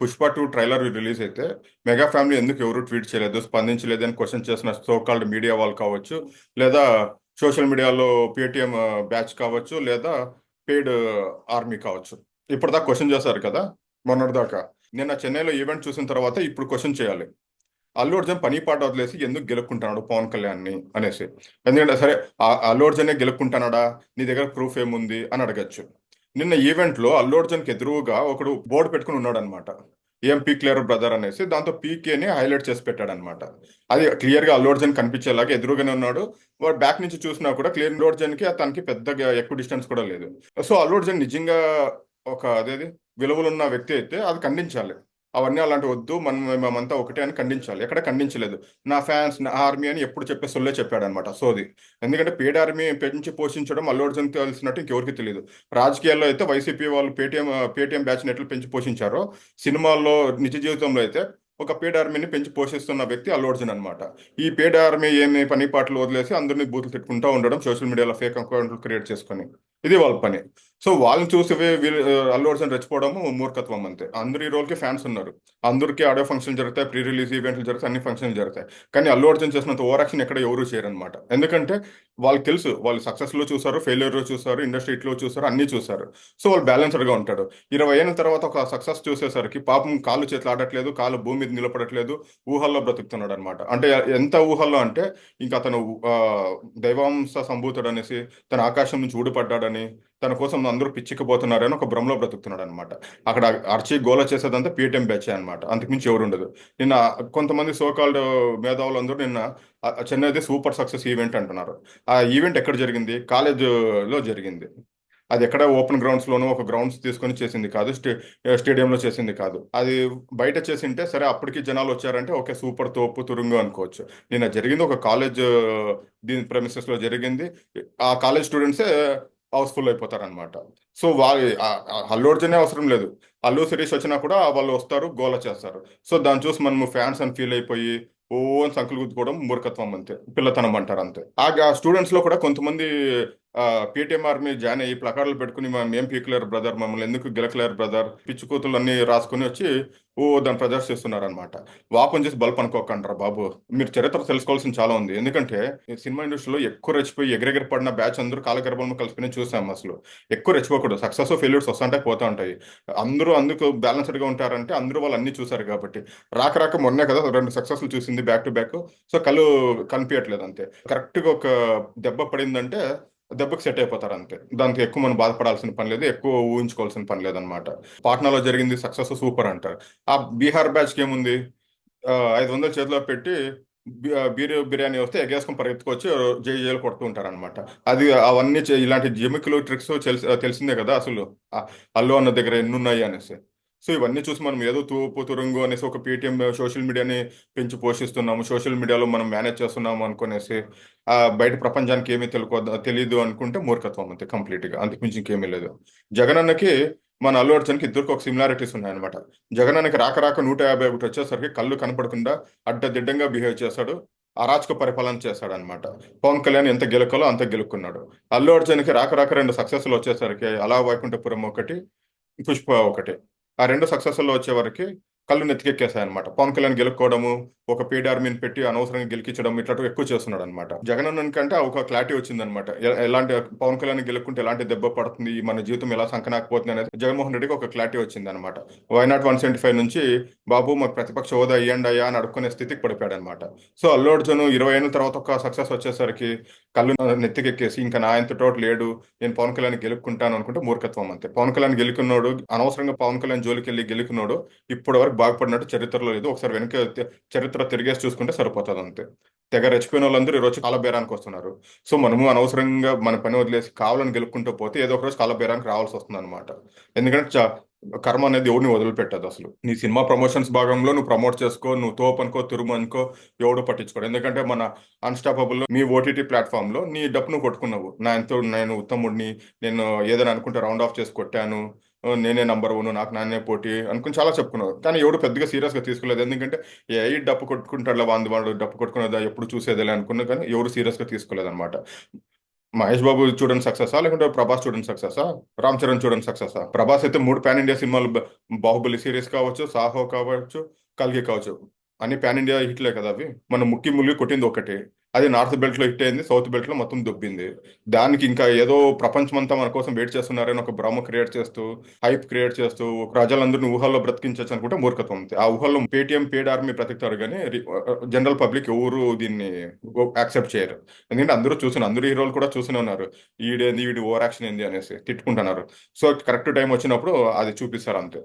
Pushpa two trailer release అయితే mega family ఎందుకు ఎవరు ట్వీట్ చేయలేదు స్పందించలేదు అని క్వశ్చన్ చేసిన సోకాల్డ్ మీడియా వాళ్ళు కావచ్చు లేదా సోషల్ మీడియాలో పేటిఎం బ్యాచ్ కావచ్చు లేదా పెయిడ్ ఆర్మీ కావచ్చు. ఇప్పటిదాకా క్వశ్చన్ చేశారు కదా మొన్నటిదాకా. నిన్న చెన్నైలో ఈవెంట్ చూసిన తర్వాత ఇప్పుడు క్వశ్చన్ చేయాలి. అల్లు అర్జున్ పని పాట వదిలేసి ఎందుకు గెలుక్కుంటున్నాడు పవన్ కళ్యాణ్ని అనేసి. ఎందుకంటే సరే ఆ అల్లు అర్జునే గెలుక్కుంటున్నాడా నీ దగ్గర ప్రూఫ్ ఏముంది అని అడగచ్చు. నిన్న ఈవెంట్లో అల్లు అర్జున్కి ఎదురుగా ఒకడు బోర్డు పెట్టుకుని ఉన్నాడు అనమాట ఏం పీ క్లియర్ బ్రదర్ అనేసి దాంతో పీకేని హైలైట్ చేసి పెట్టాడు అనమాట అది క్లియర్గా అల్లు అర్జున్ కనిపించేలాగా ఎదురుగానే ఉన్నాడు. వాడు బ్యాక్ నుంచి చూసినా కూడా క్లియర్ అల్లు తనకి పెద్దగా ఎక్కువ డిస్టెన్స్ కూడా లేదు. సో అల్లు అర్జున్ నిజంగా ఒక అదేది విలువలున్న వ్యక్తి అయితే అది ఖండించాలి. అవన్నీ అలాంటి వద్దు మనం మేమంతా ఒకటే అని ఖండించాలి. ఎక్కడ ఖండించలేదు. నా ఫ్యాన్స్ నా ఆర్మీ అని ఎప్పుడు చెప్పే సొల్లే చెప్పాడు అనమాట సోది. ఎందుకంటే పేడ్ ఆర్మీ పెంచి పోషించడం అల్లు అర్జున్ తెలిసినట్టు ఇంకెవరికి తెలియదు రాజకీయాల్లో అయితే వైసీపీ వాళ్ళు పేటీఎం పేటీఎం బ్యాచ్ నెట్లు పెంచి పోషించారో. సినిమాల్లో నిజ జీవితంలో అయితే ఒక పేడ్ ఆర్మీని పెంచి పోషిస్తున్న వ్యక్తి అల్లు అర్జున్ అనమాట ఈ పేడ్ ఆర్మీ ఏమి పని పాటలు వదిలేసి అందరినీ బూతులు తిట్టుకుంటూ ఉండడం సోషల్ మీడియాలో ఫేక్ అకౌంట్లు క్రియేట్ చేసుకొని. ఇది వాళ్ళ పని. సో వాళ్ళని చూసి వీళ్ళు అల్లు అర్జున్ రెచ్చిపోవడము మూర్ఖత్వం అంతే. అందరు ఈ రోజుకి ఫ్యాన్స్ ఉన్నారు. అందరికీ ఆడియో ఫంక్షన్ జరుగుతాయి ప్రీ రిలీజ్ ఈవెంట్లు జరుగుతాయి అన్ని ఫంక్షన్లు జరుగుతాయి. కానీ అల్లు అర్జున్ చేసినంత ఓవర్ యాక్షన్ ఎక్కడ ఎవరు చేయరనమాట ఎందుకంటే వాళ్ళకి తెలుసు వాళ్ళు సక్సెస్లో చూసారు ఫెయిల్యూర్లో చూసారు ఇండస్ట్రీ ఇట్లో చూసారు అన్ని చూసారు. సో వాళ్ళు బ్యాలెన్స్డ్గా ఉంటాడు ఇరవై అయిన తర్వాత ఒక సక్సెస్ చూసేసరికి పాపం కాళ్ళు చేతులు ఆడట్లేదు కాళ్ళు భూమి మీద నిలబడట్లేదు ఊహల్లో బ్రతుకుతున్నాడు అనమాట అంటే ఎంత ఊహల్లో అంటే ఇంకా అతను దైవాంశ సంభూతుడు అనేసి తన ఆకాశం నుంచి ఊడిపడ్డాడని తన కోసం అందరూ పిచ్చిక్కిపోతున్నారని ఒక భ్రమలో బ్రతుకుతున్నాడు అనమాట అక్కడ అర్చి గోల చేసేదంతా పేటిఎం బ్యాచ్ అనమాట అంతకుమించి ఎవరు ఉండదు నిన్న కొంతమంది సోకాల్డ్ మేధావులందరూ నిన్న చెన్నైది సూపర్ సక్సెస్ ఈవెంట్ అంటున్నారు. ఆ ఈవెంట్ ఎక్కడ జరిగింది? కాలేజ్లో జరిగింది. అది ఎక్కడ ఓపెన్ గ్రౌండ్స్లోనూ ఒక గ్రౌండ్స్ తీసుకొని చేసింది కాదు. స్టే స్టేడియంలో చేసింది కాదు. అది బయట చేసింటే సరే అప్పటికి జనాలు వచ్చారంటే ఓకే సూపర్ తోపు తురుంగు అనుకోవచ్చు. నిన్న జరిగింది ఒక కాలేజ్ దీని ప్రెమిసెస్లో జరిగింది. ఆ కాలేజ్ స్టూడెంట్సే హౌస్ఫుల్ అయిపోతారు అనమాట సో వాళ్ళు అల్లు అర్జునే అవసరం లేదు. అల్లు సిరీస్ వచ్చినా కూడా వాళ్ళు వస్తారు గోల చేస్తారు. సో దాన్ని చూసి మనము ఫ్యాన్స్ అని ఫీల్ అయిపోయి ఓన్ అని సంకులు గుద్దుకోవడం మూర్ఖత్వం అంతే పిల్లతనం అంటారు అంతే. ఆ స్టూడెంట్స్లో కూడా కొంతమంది పేటిఎం ఆర్మీ జాయిన్ అయ్యి ప్లకార్డులు పెట్టుకుని మేము ఏం పీకలేరు బ్రదర్ మమ్మల్ని ఎందుకు గెలకలేరు బ్రదర్ పిచ్చి కూతులు అన్ని రాసుకుని వచ్చి ఓ దాన్ని ప్రదర్శిస్తున్నారు అనమాట వాపం చేసి బల్బ్ అనుకోకంటారా బాబు. మీరు చరిత్ర తెలుసుకోవాల్సిన చాలా ఉంది. ఎందుకంటే ఈ సినిమా ఇండస్ట్రీలో ఎక్కువ రెచ్చిపోయి ఎగిరెగిరి పడిన బ్యాచ్ అందరూ కాలగర్భంలో కలిసిపోయి చూసాం అసలు. ఎక్కువ రెచ్చిపోకూడదు. సక్సెస్ ఫెయిల్యూర్స్ వస్తుంటే పోతా ఉంటాయి. అందరూ అందుకు బ్యాలెన్స్డ్గా ఉంటారంటే అందరూ వాళ్ళు అన్ని చూసారు కాబట్టి. రాక రాక మొన్నే కదా రెండు సక్సెస్లు చూసింది బ్యాక్ టు బ్యాక్ సో కళ్ళు కనిపించట్లేదు అంతే. కరెక్ట్గా ఒక దెబ్బ పడిందంటే దెబ్బకి సెట్ అయిపోతారు అంతే. దానికి ఎక్కువ మనం బాధపడాల్సిన పని లేదు ఎక్కువ ఊహించుకోవాల్సిన పని లేదనమాట పాట్నాలో జరిగింది సక్సెస్ సూపర్ అంటారు. ఆ బీహార్ బ్యాచ్కి ఏముంది ఐదు వందల చేతిలో పెట్టి బి- బిర్యానీ వస్తే ఎగేసుకొని పరిగెత్తుకొచ్చి జై జైలు కొడుతూ ఉంటారు అనమాట అది అవన్నీ ఇలాంటి జిమిక్లు ట్రిక్స్ తెలిసిందే కదా అసలు? అల్లు అన్న దగ్గర ఎన్ని ఉన్నాయి అనేసి. సో ఇవన్నీ చూసి మనం ఏదో తూపు తురంగు అనేసి ఒక పేటిఎం సోషల్ మీడియాని పెంచి పోషిస్తున్నాము సోషల్ మీడియాలో మనం మేనేజ్ చేస్తున్నాము అనుకునేసి ఆ బయట ప్రపంచానికి ఏమీ తెలుకో తెలియదు అనుకుంటే మూర్ఖత్వం అంతే కంప్లీట్గా అంతకుమించి ఇంకేమీ లేదు. జగన్ అన్నకి మన అల్లు అర్జున్కి ఇద్దరికి ఒక సిమిలారిటీస్ ఉన్నాయన్నమాట. జగన్ అన్నకి రాక రాక నూట యాభై ఒకటి వచ్చేసరికి కళ్ళు కనపడకుండా అడ్డదిడ్డంగా బిహేవ్ చేశాడు అరాచక పరిపాలన చేశాడు అనమాట పవన్ కళ్యాణ్ ఎంత గెలుకాలో అంత గెలుక్కున్నాడు. అల్లు అర్జున్కి రాక రాక రెండు సక్సెస్లు వచ్చేసరికి అలా వైకుంఠపురం ఒకటి పుష్ప ఒకటి. ఆ రెండు సక్సెస్లో వచ్చే వరకు కళ్ళు నెత్తికెక్కేసాయి అనమాట పవన్ కళ్యాణ్ గెలుక్కోవడము ఒక పేడ్ ఆర్మీని పెట్టి అనవసరంగా గెలికించడం ఇట్లా ఎక్కువ చేస్తున్నాడు అనమాట జగన్ కంటే ఒక క్లారిటీ వచ్చింది అనమాట ఎలాంటి పవన్ కళ్యాణ్ గెలుక్కుంటే ఎలాంటి దెబ్బ పడుతుంది మన జీవితం ఎలా సంకనాకపోతుంది అనేది జగన్మోహన్ రెడ్డికి ఒక క్లారిటీ వచ్చింది అనమాట వైనాట్ వన్ సెవెంటీ ఫైవ్ నుంచి బాబు మాకు ప్రతిపక్ష హోదా ఇయ్యండి అయ్యా అని అడుక్కునే స్థితికి పడిపోయాడు అనమాట సో అల్లు అర్జున్ ఇరవై ఏళ్ళ తర్వాత ఒక సక్సెస్ వచ్చేసరికి కళ్ళు నెత్తికెక్కేసి ఇంకా నా ఎంత తోట లేడు నేను పవన్ కళ్యాణ్ గెలుక్కుంటాను అనుకుంటే మూర్ఖత్వం అంతే. పవన్ కళ్యాణ్ గెలుకున్నాడు అనవసరంగా పవన్ కళ్యాణ్ జోలికి వెళ్ళి గెలుకున్నాడు ఇప్పటి వరకు బాగుపడినట్టు చరిత్రలో లేదు. ఒకసారి వెనక చరిత్ర చరిత్ర తిరిగేసి చూసుకుంటే సరిపోతుంది అంతే తెగ రెచ్చిపోయిన వాళ్ళందరూ ఈ రోజు కాలబేరానికి వస్తున్నారు. సో మనము అనవసరంగా మన పని వదిలేసి కావాలని గెలుపుకుంటూ పోతే ఏదో ఒక రోజు కాలబేరానికి రావాల్సి వస్తుంది అనమాట ఎందుకంటే చ- కర్మ అనేది ఎవరిని వదిలిపెట్టదు అసలు. నీ సినిమా ప్రమోషన్స్ భాగంలో నువ్వు ప్రమోట్ చేసుకో నువ్వు తోపు అనుకో తురుము అనుకో ఎవడు పట్టించుకోడు. ఎందుకంటే మన అన్స్టాపబుల్ మీ ఓటీటీ ప్లాట్ఫామ్లో నీ డప్పును కొట్టుకున్నావు. నా ఎంతో నేను ఉత్తముడిని నేను ఏదైనా అనుకుంటే రౌండ్ ఆఫ్ చేసి కొట్టాను. నేనే నంబర్ వన్ నాకు నాన్నే పోటీ అనుకుని చాలా చెప్పుకున్నారు. కానీ ఎవడు పెద్దగా సీరియస్గా తీసుకోలేదు. ఎందుకంటే ఏ డప్పు కొట్టుకుంటాడు వాంది వాడు డప్పు కొట్టుకునేదా ఎప్పుడు చూసేదేలే అనుకున్నా కానీ ఎవరు సీరియస్గా తీసుకోలేదు అనమాట మహేష్ బాబు చూడండి సక్సెసా లేకుంటే ప్రభాస్ చూడండి సక్సెసా రామ్ చరణ్ చూడండి సక్సెసా ప్రభాస్ అయితే మూడు పాన్ ఇండియా సినిమాలు బాహుబలి సిరీస్ కావచ్చు సాహో కావచ్చు కల్గి కావచ్చు. అన్ని పాన్ ఇండియా హిట్లే కదా అవి. మన ముక్కి ముల్లి కొట్టింది ఒకటి. అది నార్త్ బెల్ట్లో హిట్ అయింది సౌత్ బెల్ట్లో మొత్తం దొబ్బింది. దానికి ఇంకా ఏదో ప్రపంచమంతా మన కోసం వెయిట్ చేస్తున్నారని ఒక భ్రమ క్రియేట్ చేస్తూ హైప్ క్రియేట్ చేస్తూ ప్రజలందరినీ ఊహల్లో బ్రతికించవచ్చు అనుకుంటే మూర్ఖత్వం. ఉంది ఆ ఊహల్లో పేటిఎం పేడ్ ఆర్మీ బ్రతుకుతారు కానీ జనరల్ పబ్లిక్ ఎవరు దీన్ని యాక్సెప్ట్ చేయరు. ఎందుకంటే అందరూ చూసిన అందరూ హీరోలు కూడా చూస్తూనే ఉన్నారు. ఈడేంది వీడి ఓవర్ యాక్షన్ ఏంది అనేసి తిట్టుకుంటున్నారు. సో కరెక్ట్ టైం వచ్చినప్పుడు అది చూపిస్తారు అంతే.